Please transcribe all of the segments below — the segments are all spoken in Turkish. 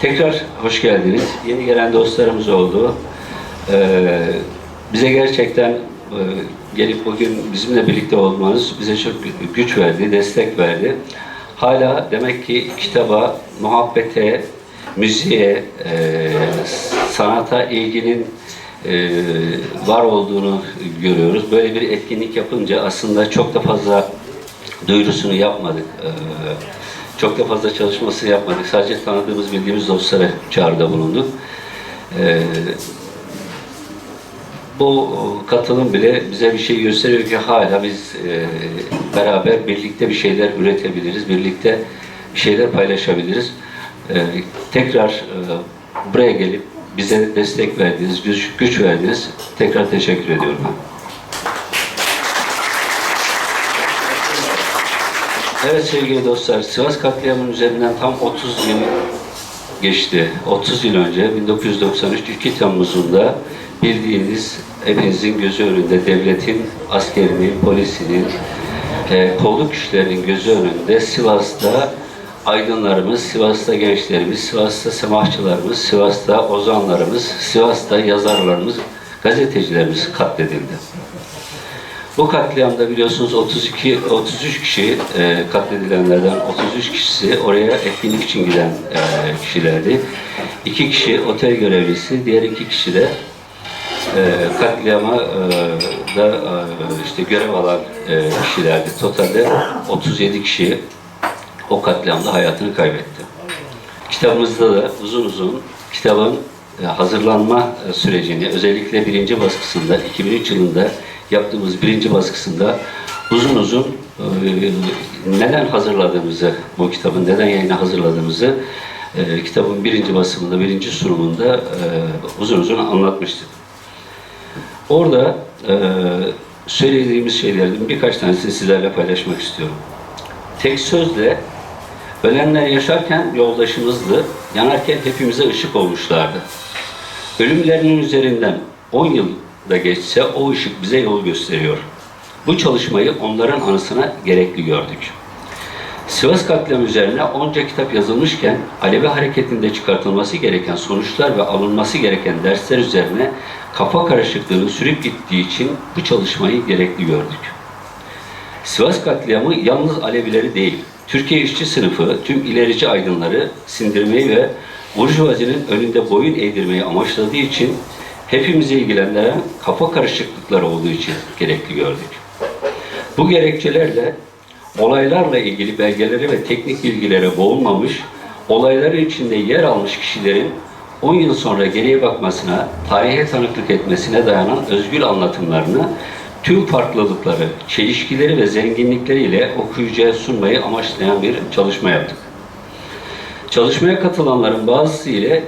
Tekrar hoş geldiniz. Yeni gelen dostlarımız oldu. Ee, bize gerçekten e, gelip bugün bizimle birlikte olmanız bize çok güç verdi, destek verdi. Hala demek ki kitaba, muhabbete, müziğe, e, sanata ilginin e, var olduğunu görüyoruz. Böyle bir etkinlik yapınca aslında çok da fazla duyurusunu yapmadık. Ee, çok da fazla çalışması yapmadık. Sadece tanıdığımız, bildiğimiz dostlara çağrıda bulunduk. Ee, bu katılım bile bize bir şey gösteriyor ki hala biz e, beraber birlikte bir şeyler üretebiliriz, birlikte bir şeyler paylaşabiliriz. Ee, tekrar e, buraya gelip bize destek verdiniz, güç, güç verdiniz. Tekrar teşekkür ediyorum Evet sevgili dostlar, Sivas katliamının üzerinden tam 30 yıl geçti. 30 yıl önce 1993 2 Temmuz'unda bildiğiniz hepinizin gözü önünde devletin, askerinin, polisinin, e, kolluk güçlerinin gözü önünde Sivas'ta aydınlarımız, Sivas'ta gençlerimiz, Sivas'ta semahçılarımız, Sivas'ta ozanlarımız, Sivas'ta yazarlarımız, gazetecilerimiz katledildi. Bu katliamda biliyorsunuz 32 33 kişi e, katledilenlerden 33 kişisi oraya etkinlik için giden e, kişilerdi. İki kişi otel görevlisi, diğer iki kişi de e, katliama e, da e, işte görev alan e, kişilerdi. Totalde 37 kişi o katliamda hayatını kaybetti. Kitabımızda da uzun uzun kitabın e, hazırlanma e, sürecini özellikle birinci baskısında 2003 yılında yaptığımız birinci baskısında uzun uzun e, neden hazırladığımızı, bu kitabın neden yayına hazırladığımızı e, kitabın birinci basımında, birinci sunumunda e, uzun uzun anlatmıştık. Orada e, söylediğimiz şeylerden birkaç tanesini sizlerle paylaşmak istiyorum. Tek sözle ölenler yaşarken yoldaşımızdı, yanarken hepimize ışık olmuşlardı. Ölümlerinin üzerinden 10 yıl da geçse o ışık bize yol gösteriyor. Bu çalışmayı onların anısına gerekli gördük. Sivas katliamı üzerine onca kitap yazılmışken Alevi hareketinde çıkartılması gereken sonuçlar ve alınması gereken dersler üzerine kafa karışıklığını sürüp gittiği için bu çalışmayı gerekli gördük. Sivas katliamı yalnız Alevileri değil, Türkiye işçi sınıfı, tüm ilerici aydınları sindirmeyi ve Burjuvazinin önünde boyun eğdirmeyi amaçladığı için hepimizi ilgilendiren kafa karışıklıkları olduğu için gerekli gördük. Bu gerekçelerle olaylarla ilgili belgelere ve teknik bilgilere boğulmamış, olayların içinde yer almış kişilerin 10 yıl sonra geriye bakmasına, tarihe tanıklık etmesine dayanan özgül anlatımlarını tüm farklılıkları, çelişkileri ve zenginlikleriyle okuyucuya sunmayı amaçlayan bir çalışma yaptık. Çalışmaya katılanların bazısı ile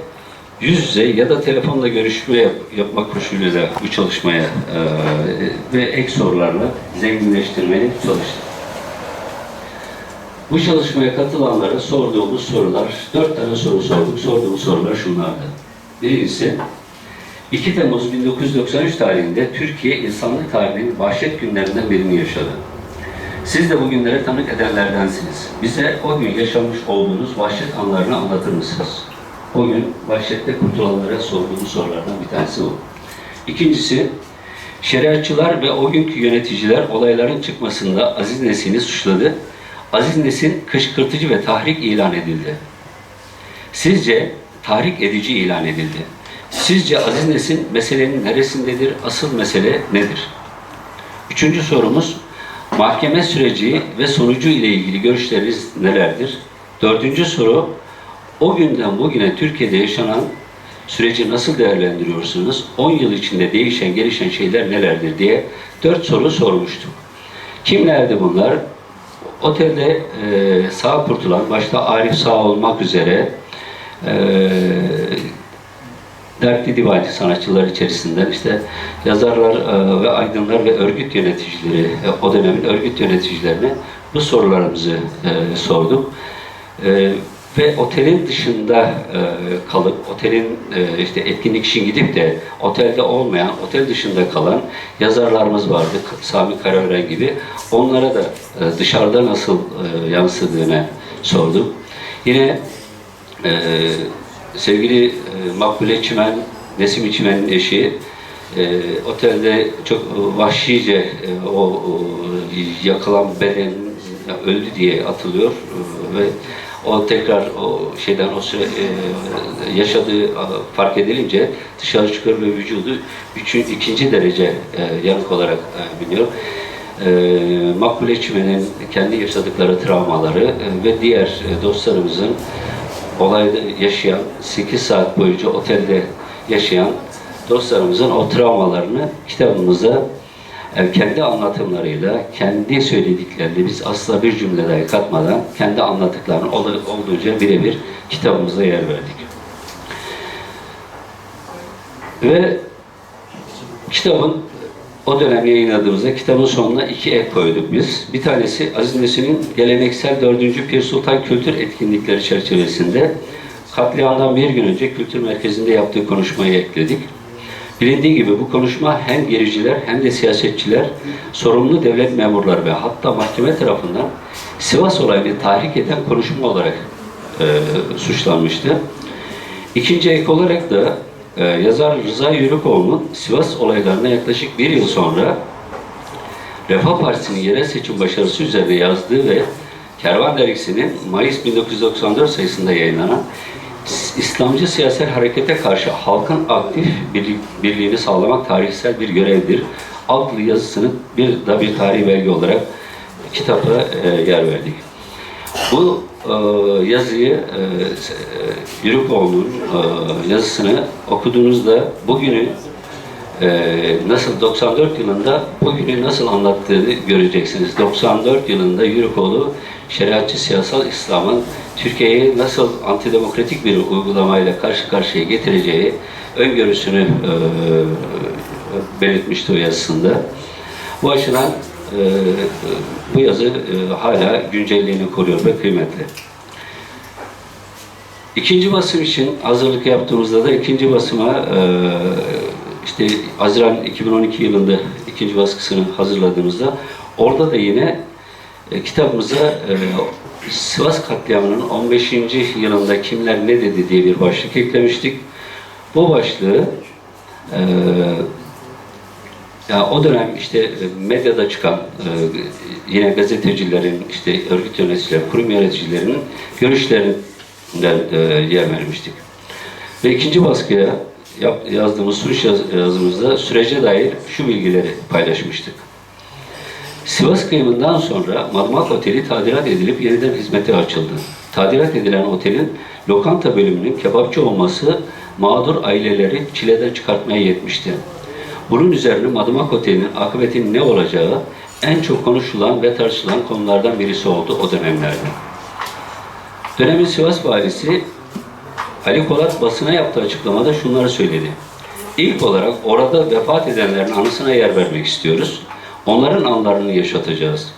yüz yüze ya da telefonla görüşme yap, yapmak koşuluyla bu çalışmaya e, ve ek sorularla zenginleştirmeye çalıştık. Bu çalışmaya katılanlara sorduğumuz sorular, dört tane soru sorduk. Sorduğumuz sorular şunlardı. Birincisi, 2 Temmuz 1993 tarihinde Türkiye insanlık tarihinin vahşet günlerinden birini yaşadı. Siz de bu günlere tanık edenlerdensiniz. Bize o gün yaşamış olduğunuz vahşet anlarını anlatır mısınız? O gün vahşette kurtulanlara sorduğumuz sorulardan bir tanesi bu. İkincisi, şeriatçılar ve o günkü yöneticiler olayların çıkmasında Aziz Nesin'i suçladı. Aziz Nesin kışkırtıcı ve tahrik ilan edildi. Sizce tahrik edici ilan edildi. Sizce Aziz Nesin meselenin neresindedir, asıl mesele nedir? Üçüncü sorumuz, mahkeme süreci ve sonucu ile ilgili görüşleriniz nelerdir? Dördüncü soru, o günden bugüne Türkiye'de yaşanan süreci nasıl değerlendiriyorsunuz? 10 yıl içinde değişen, gelişen şeyler nelerdir diye dört soru sormuştuk. Kimlerdi bunlar? Otelde e, sağ kurtulan, başta Arif Sağ olmak üzere e, dertli divacı sanatçılar içerisinden işte yazarlar e, ve aydınlar ve örgüt yöneticileri, e, o dönemin örgüt yöneticilerine bu sorularımızı e, sorduk. E, ve otelin dışında e, kalıp, otelin e, işte etkinlik için gidip de otelde olmayan, otel dışında kalan yazarlarımız vardı. Sami Karaören gibi. Onlara da e, dışarıda nasıl e, yansıdığını sordum. Yine e, sevgili e, Makbule Çimen, Nesim Çimen'in eşi e, otelde çok vahşice e, o, o yakılan beden öldü diye atılıyor E, ve o tekrar o şeyden o süre e, yaşadığı fark edilince dışarı çıkıyor ve vücudu üçün, ikinci derece e, yanık olarak e, biliyor. E, Makbule Çimen'in kendi yaşadıkları travmaları e, ve diğer e, dostlarımızın olayda yaşayan, 8 saat boyunca otelde yaşayan dostlarımızın o travmalarını kitabımıza kendi anlatımlarıyla, kendi söylediklerini biz asla bir cümle dahi katmadan kendi anlattıklarını ol- olduğunca birebir kitabımıza yer verdik. Ve kitabın o dönem yayınladığımızda kitabın sonuna iki ek koyduk biz. Bir tanesi Aziz Nesin'in geleneksel 4. Pir Sultan Kültür Etkinlikleri çerçevesinde katliamdan bir gün önce kültür merkezinde yaptığı konuşmayı ekledik. Bilindiği gibi bu konuşma hem gericiler hem de siyasetçiler, sorumlu devlet memurları ve hatta mahkeme tarafından Sivas olayını tahrik eden konuşma olarak e, suçlanmıştı. İkinci ek olarak da e, yazar Rıza Yürükoğlu'nun Sivas olaylarına yaklaşık bir yıl sonra Refah Partisi'nin yerel seçim başarısı üzerine yazdığı ve Kervan Dergisi'nin Mayıs 1994 sayısında yayınlanan İslamcı siyasal harekete karşı halkın aktif birlik- birliğini sağlamak tarihsel bir görevdir. Adlı yazısını bir da bir tarihi belge olarak kitapta e, yer verdik. Bu e, yazıyı e, e, Yürükoğlu'nun e, yazısını okuduğunuzda bugünü e, nasıl 94 yılında bugünü nasıl anlattığını göreceksiniz. 94 yılında Yürükoğlu şeriatçı siyasal İslam'ın Türkiye'yi nasıl antidemokratik bir uygulamayla karşı karşıya getireceği öngörüsünü e, belirtmişti o yazısında. Bu açıdan e, bu yazı e, hala güncelliğini koruyor ve kıymetli. İkinci basım için hazırlık yaptığımızda da ikinci basıma e, işte Haziran 2012 yılında ikinci baskısını hazırladığımızda orada da yine e, kitabımıza e, Sivas katliamının 15. yılında kimler ne dedi diye bir başlık eklemiştik. Bu başlığı e, ya o dönem işte e, medyada çıkan e, yine gazetecilerin, işte örgüt yöneticileri, kurum yöneticilerinin görüşlerinden e, yer vermiştik. Ve ikinci baskıya yap- yazdığımız sunuş yaz- yazımızda sürece dair şu bilgileri paylaşmıştık. Sivas kıyımından sonra Madımak Oteli tadilat edilip yeniden hizmete açıldı. Tadilat edilen otelin lokanta bölümünün kebapçı olması mağdur aileleri çileden çıkartmaya yetmişti. Bunun üzerine Madımak Oteli'nin akıbetinin ne olacağı en çok konuşulan ve tartışılan konulardan birisi oldu o dönemlerde. Dönemin Sivas valisi Ali Polat basına yaptığı açıklamada şunları söyledi. İlk olarak orada vefat edenlerin anısına yer vermek istiyoruz. Onların anlarını yaşatacağız.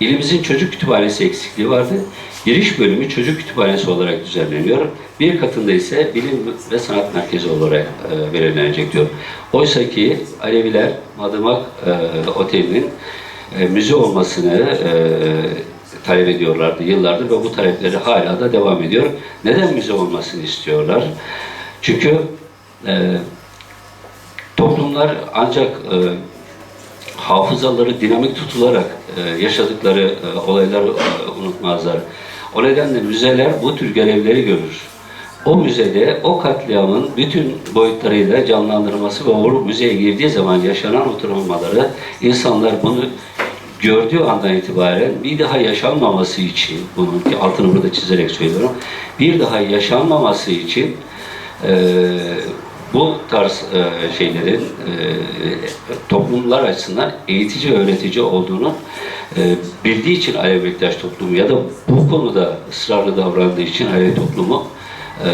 İlimizin çocuk kütüphanesi eksikliği vardı. Giriş bölümü çocuk kütüphanesi olarak düzenleniyor. Bir katında ise bilim ve sanat merkezi olarak e, belirlenecek diyor. Oysa ki Aleviler Madımak e, Oteli'nin e, müze olmasını e, talep ediyorlardı yıllardır ve bu talepleri hala da devam ediyor. Neden müze olmasını istiyorlar? Çünkü e, toplumlar ancak e, hafızaları dinamik tutularak e, yaşadıkları e, olayları e, unutmazlar. O nedenle müzeler bu tür görevleri görür. O müzede o katliamın bütün boyutlarıyla canlandırması ve o müzeye girdiği zaman yaşanan oturmaları insanlar bunu gördüğü andan itibaren bir daha yaşanmaması için, bunun ki altını burada çizerek söylüyorum, bir daha yaşanmaması için e, bu tarz e, şeylerin e, toplumlar açısından eğitici öğretici olduğunu e, bildiği için Alevi Bektaş toplumu ya da bu konuda ısrarlı davrandığı için Alevi toplumu e,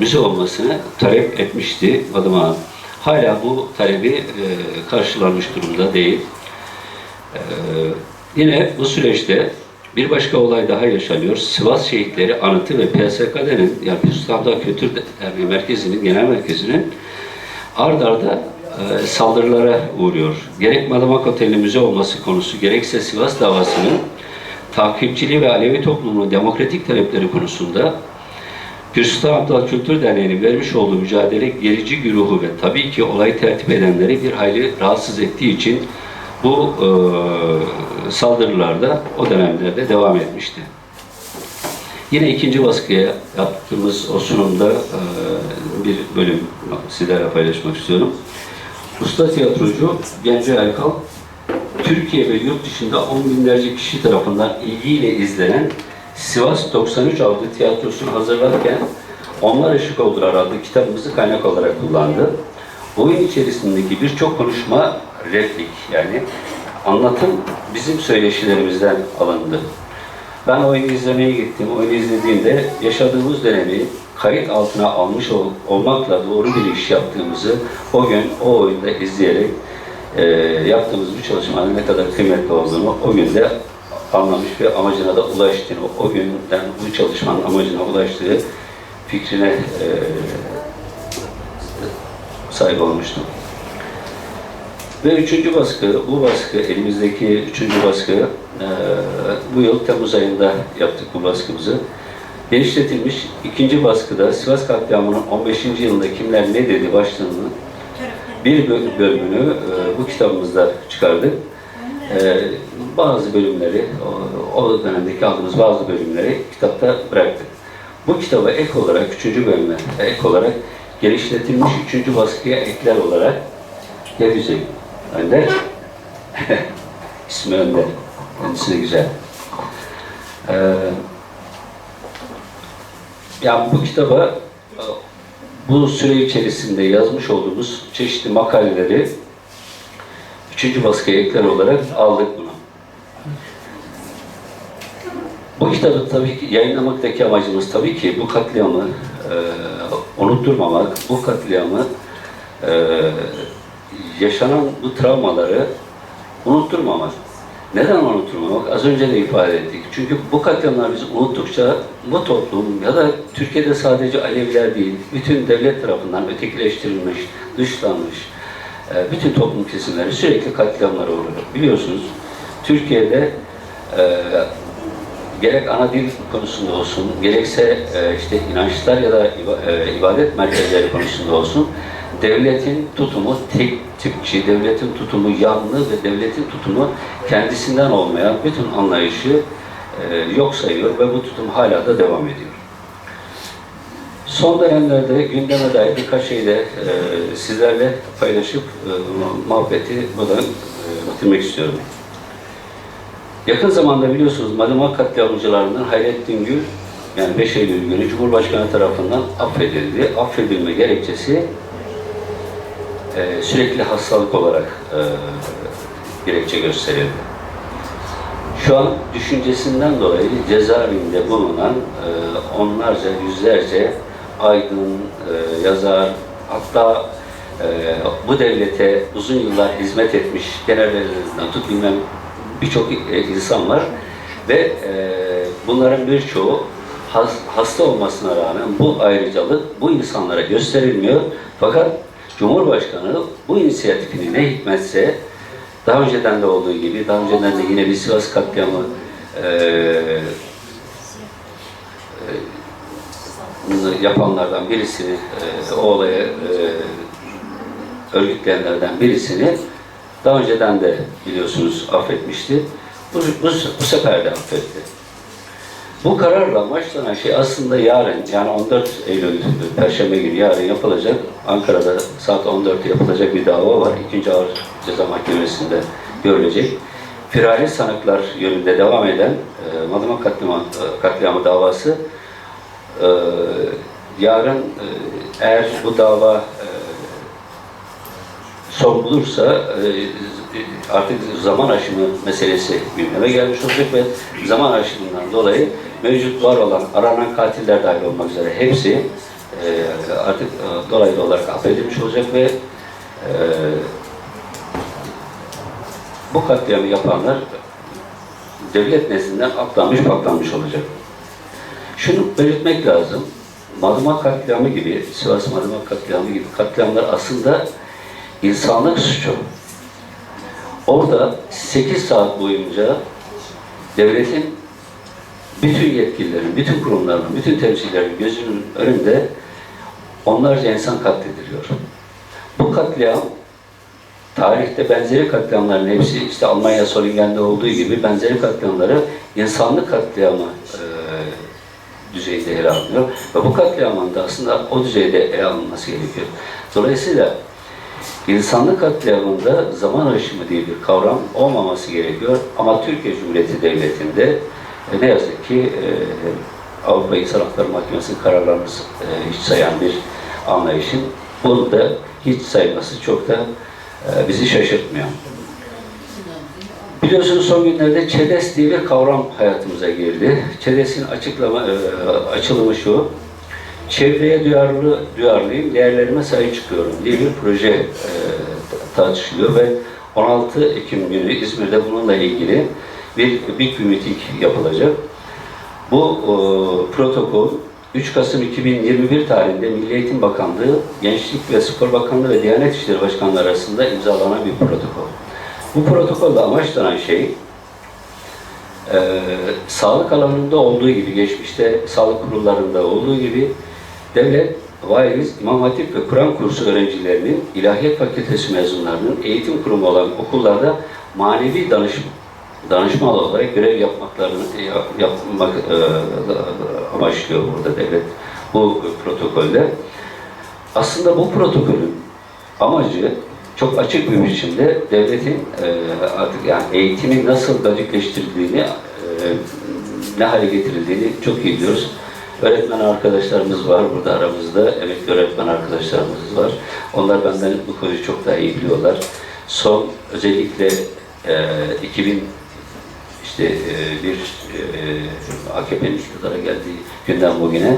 müze olmasını talep etmişti Madıma. Hala bu talebi e, karşılanmış durumda değil. Ee, yine bu süreçte bir başka olay daha yaşanıyor. Sivas Şehitleri Anıtı ve PSK'nın yani Püstah'da Kültür Derneği Merkezi'nin, genel merkezinin ard arda e, saldırılara uğruyor. Gerek Madımak Oteli müze olması konusu, gerekse Sivas davasının takipçiliği ve Alevi toplumunun demokratik talepleri konusunda Pir Sultan Abdal Kültür Derneği'nin vermiş olduğu mücadele gerici güruhu ve tabii ki olayı tertip edenleri bir hayli rahatsız ettiği için bu e, saldırılarda o dönemlerde devam etmişti. Yine ikinci baskıya yaptığımız o sunumda e, bir bölüm sizlerle paylaşmak istiyorum. Usta tiyatrocu Genco Erkal, Türkiye ve yurt dışında on binlerce kişi tarafından ilgiyle izlenen Sivas 93 adlı tiyatrosunu hazırlarken Onlar Işık Oldular adlı kitabımızı kaynak olarak kullandı. Oyun içerisindeki birçok konuşma replik yani anlatım bizim söyleşilerimizden alındı. Ben oyunu izlemeye gittim. Oyunu izlediğimde yaşadığımız dönemi kayıt altına almış ol- olmakla doğru bir iş yaptığımızı o gün o oyunda izleyerek e, yaptığımız bu çalışmanın ne kadar kıymetli olduğunu o günde anlamış ve amacına da ulaştığını, o günden bu çalışmanın amacına ulaştığı fikrine e, sahip olmuştum. Ve üçüncü baskı, bu baskı, elimizdeki üçüncü baskı, bu yıl Temmuz ayında yaptık bu baskımızı. Genişletilmiş ikinci baskıda Sivas katliamının 15. yılında kimler ne dedi başlığının bir bö- bölümünü bu kitabımızda çıkardık. Bazı bölümleri, o, dönemdeki aldığımız bazı bölümleri kitapta bıraktık. Bu kitaba ek olarak, üçüncü bölüme ek olarak genişletilmiş üçüncü baskıya ekler olarak Gelecek. Önder. İsmi Önder. Kendisi de güzel. Ee, yani bu kitaba e, bu süre içerisinde yazmış olduğumuz çeşitli makaleleri üçüncü baskıya ekler olarak aldık bunu. Bu kitabı tabii ki yayınlamaktaki amacımız tabii ki bu katliamı e, unutturmamak, bu katliamı e, yaşanan bu travmaları unutturmamak. Neden unutturmamak? Az önce de ifade ettik. Çünkü bu katliamlar bizi unuttukça bu toplum ya da Türkiye'de sadece Aleviler değil, bütün devlet tarafından ötekileştirilmiş, dışlanmış, e, bütün toplum kesimleri sürekli katliamlara uğruyor. Biliyorsunuz Türkiye'de e, gerek ana dil konusunda olsun, gerekse e, işte inançlar ya da e, ibadet merkezleri konusunda olsun, devletin tutumu tek tipçi, devletin tutumu yanlı ve devletin tutumu kendisinden olmayan bütün anlayışı e, yok sayıyor ve bu tutum hala da devam ediyor. Son dönemlerde gündeme dair birkaç şey de sizlerle paylaşıp e, muhabbeti buradan bitirmek istiyorum. Yakın zamanda biliyorsunuz Madımak katliamcılarından Hayrettin Gül, yani 5 Eylül günü Cumhurbaşkanı tarafından affedildi. Affedilme gerekçesi e, sürekli hastalık olarak e, gerekçe gösterildi. Şu an düşüncesinden dolayı cezaevinde bulunan e, onlarca, yüzlerce aydın, e, yazar, hatta e, bu devlete uzun yıllar hizmet etmiş generallerinden tut bilmem birçok e, insan var ve e, bunların birçoğu has- hasta olmasına rağmen bu ayrıcalık bu insanlara gösterilmiyor. Fakat Cumhurbaşkanı bu inisiyatifini ne hikmetse daha önceden de olduğu gibi, daha önceden de yine bir Sivas katliamı e, e, yapanlardan birisini, e, o olaya e, örgütleyenlerden birisini daha önceden de biliyorsunuz affetmişti. Bu, bu, bu sefer de affetti. Bu kararla başlanan şey aslında yarın yani 14 Eylül Perşembe günü yarın yapılacak Ankara'da saat 14'te yapılacak bir dava var. İkinci Ağır Ceza Mahkemesi'nde görülecek. Firari sanıklar yönünde devam eden e, Madımak katliamı, katliamı davası e, yarın e, eğer bu dava son bulursa e, artık zaman aşımı meselesi gündeme gelmiş olacak ve zaman aşımından dolayı mevcut var olan aranan katiller dahil olmak üzere hepsi e, artık e, dolaylı olarak affedilmiş olacak ve e, bu katliamı yapanlar devlet nezdinden atlanmış patlanmış olacak. Şunu belirtmek lazım. Madımak katliamı gibi, Sivas Madımak katliamı gibi katliamlar aslında insanlık suçu. Orada 8 saat boyunca devletin bütün yetkililerin, bütün kurumların, bütün temsilcilerin gözünün önünde onlarca insan katlediliyor. Bu katliam tarihte benzeri katliamların hepsi işte Almanya Solingen'de olduğu gibi benzeri katliamları insanlık katliamı e, düzeyinde ele alınıyor. Ve bu katliamın da aslında o düzeyde ele alınması gerekiyor. Dolayısıyla insanlık katliamında zaman aşımı diye bir kavram olmaması gerekiyor. Ama Türkiye Cumhuriyeti Devleti'nde e, ne yazık ki e, Avrupa İnsan Hakları Mahkemesi'nin kararlarını e, hiç sayan bir anlayışın bunu da hiç sayması çok da e, bizi şaşırtmıyor. Biliyorsunuz son günlerde ÇEDES diye bir kavram hayatımıza girdi. ÇEDES'in açıklama, e, açılımı şu, çevreye duyarlı, duyarlıyım, değerlerime sahip çıkıyorum diye bir proje e, tartışılıyor ve 16 Ekim günü İzmir'de bununla ilgili bir büyük bir miting yapılacak. Bu e, protokol 3 Kasım 2021 tarihinde Milli Eğitim Bakanlığı, Gençlik ve Spor Bakanlığı ve Diyanet İşleri Başkanlığı arasında imzalanan bir protokol. Bu protokolde amaçlanan şey e, sağlık alanında olduğu gibi, geçmişte sağlık kurullarında olduğu gibi devlet, vaiz, imam hatip ve Kur'an kursu öğrencilerinin, ilahiyat fakültesi mezunlarının eğitim kurumu olan okullarda manevi danışma, danışma olarak görev yapmaklarını yap- yapmak e, amaçlıyor burada devlet bu protokolde. Aslında bu protokolün amacı çok açık bir biçimde devletin e, artık yani eğitimi nasıl gadikleştirildiğini, e, ne hale getirildiğini çok iyi biliyoruz. Öğretmen arkadaşlarımız var burada aramızda, emekli öğretmen arkadaşlarımız var. Onlar benden bu konuyu çok daha iyi biliyorlar. Son özellikle e, 2000 işte e, bir e, AKP'nin iktidara geldiği günden bugüne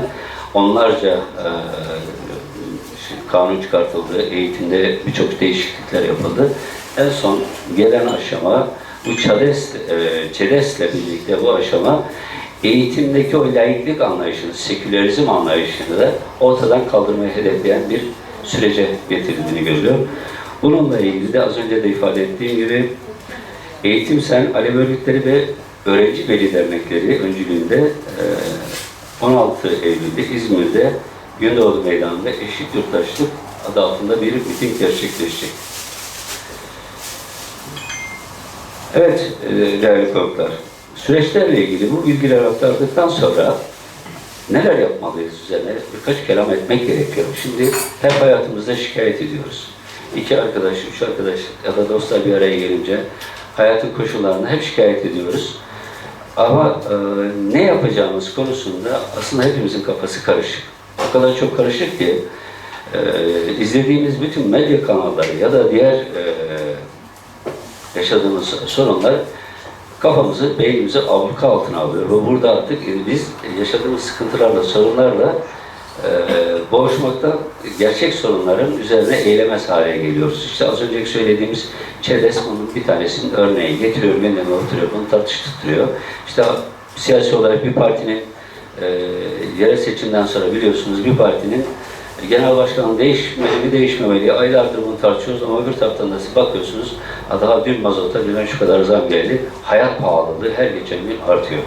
onlarca e, şey, kanun çıkartıldı, eğitimde birçok değişiklikler yapıldı. En son gelen aşama bu ÇEDES, e, ÇEDES'le birlikte bu aşama eğitimdeki o laiklik anlayışını, sekülerizm anlayışını da ortadan kaldırmayı hedefleyen bir sürece getirildiğini görüyor. Bununla ilgili de az önce de ifade ettiğim gibi Eğitim Sen Alev Örgütleri ve Öğrenci Veli Dernekleri öncülüğünde e, 16 Eylül'de İzmir'de Gündoğdu Meydanı'nda Eşit Yurttaşlık adı altında bir miting gerçekleşecek. Evet e, değerli konuklar, süreçlerle ilgili bu bilgiler aktardıktan sonra neler yapmalıyız üzerine birkaç kelam etmek gerekiyor. Şimdi hep hayatımızda şikayet ediyoruz. İki arkadaş, üç arkadaş ya da dostlar bir araya gelince hayatın koşullarını hep şikayet ediyoruz. Ama e, ne yapacağımız konusunda aslında hepimizin kafası karışık. O kadar çok karışık ki e, izlediğimiz bütün medya kanalları ya da diğer e, yaşadığımız sorunlar kafamızı, beynimizi abluka altına alıyor. Ve burada artık e, biz yaşadığımız sıkıntılarla, sorunlarla e, boğuşmaktan gerçek sorunların üzerine eylemez hale geliyoruz. İşte az önceki söylediğimiz ÇEDES bunun bir tanesinin örneği. Getiriyor, gündeme oturuyor, bunu tartıştırıyor. İşte siyasi olarak bir partinin e, yerel seçimden sonra biliyorsunuz bir partinin genel başkanı değişmeli mi değişmemeli aylardır bunu tartışıyoruz ama bir taraftan da siz bakıyorsunuz "Ha, daha dün mazota dün şu kadar zam geldi. Hayat pahalılığı her geçen gün artıyor.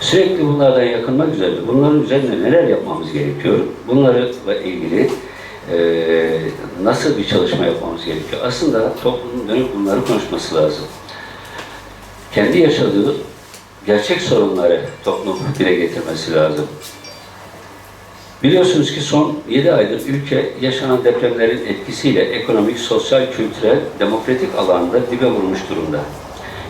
Sürekli bunlardan yakınmak üzere, bunların üzerinde neler yapmamız gerekiyor? Bunlarla ilgili e, nasıl bir çalışma yapmamız gerekiyor? Aslında toplumun dönüp bunları konuşması lazım. Kendi yaşadığı gerçek sorunları toplum dile getirmesi lazım. Biliyorsunuz ki son 7 aydır ülke yaşanan depremlerin etkisiyle ekonomik, sosyal, kültürel, demokratik alanda dibe vurmuş durumda.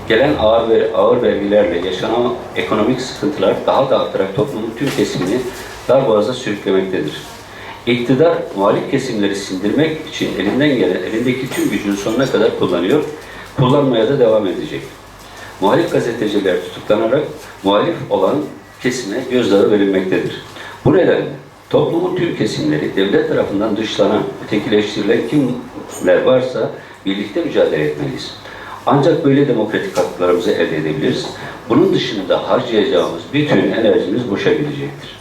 Gelen ağır ve ağır vergilerle yaşanan ekonomik sıkıntılar daha da artarak toplumun tüm kesimini darboğaza sürüklemektedir. İktidar muhalif kesimleri sindirmek için elinden gelen elindeki tüm gücünü sonuna kadar kullanıyor, kullanmaya da devam edecek. Muhalif gazeteciler tutuklanarak muhalif olan kesime gözdağı verilmektedir. Bu nedenle toplumun tüm kesimleri devlet tarafından dışlanan, ötekileştirilen kimler varsa birlikte mücadele etmeliyiz. Ancak böyle demokratik haklarımızı elde edebiliriz. Bunun dışında harcayacağımız bütün enerjimiz boşa gidecektir.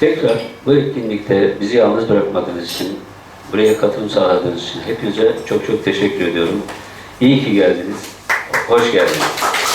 Tekrar bu etkinlikte bizi yalnız bırakmadığınız için, buraya katılım sağladığınız için hepinize çok çok teşekkür ediyorum. İyi ki geldiniz. Hoş geldiniz.